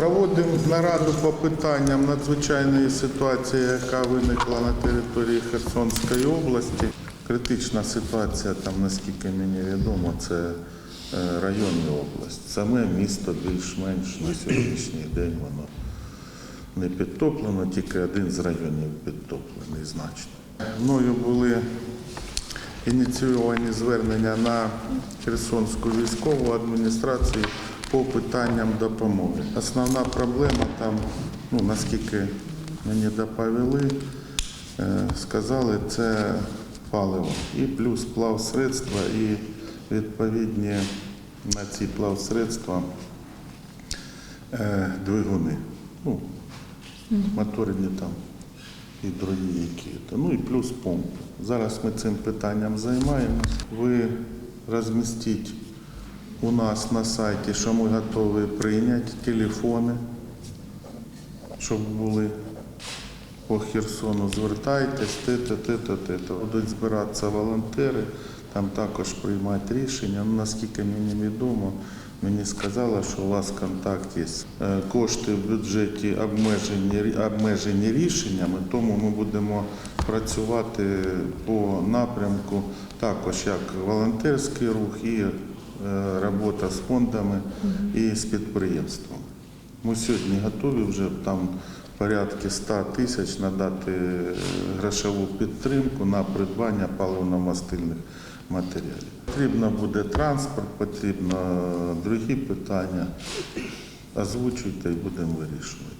Проводимо нараду по питанням надзвичайної ситуації, яка виникла на території Херсонської області. Критична ситуація, там, наскільки мені відомо, це е, районна область. Саме місто більш-менш на сьогоднішній день воно не підтоплено, тільки один з районів підтоплений значно. Мною були ініційовані звернення на Херсонську військову адміністрацію по питанням допомоги. Основна проблема там, ну наскільки мені доповіли, е, сказали, це паливо і плюс плавсредства, і відповідні на ці плавсредства е, двигуни. Ну, моторні там і дорогі які. Ну і плюс помпи. Зараз ми цим питанням займаємось. Ви розмістіть у нас на сайті, що ми готові прийняти телефони, щоб були по Херсону. Звертайтесь, те-те, те-те, те-те. Будуть збиратися волонтери, там також приймати рішення. Ну, наскільки мені відомо, мені сказали, що у вас контакт є. Е, Кошти в бюджеті обмежені, обмежені рішеннями, тому ми будемо працювати по напрямку також як волонтерський рух і робота з фондами і з підприємством. Ми сьогодні готові вже там порядки 100 тисяч надати е, грошову підтримку на придбання паливно-мастильних матеріалів. Потрібно буде транспорт, потрібно другі питання. Озвучуйте і будемо вирішувати.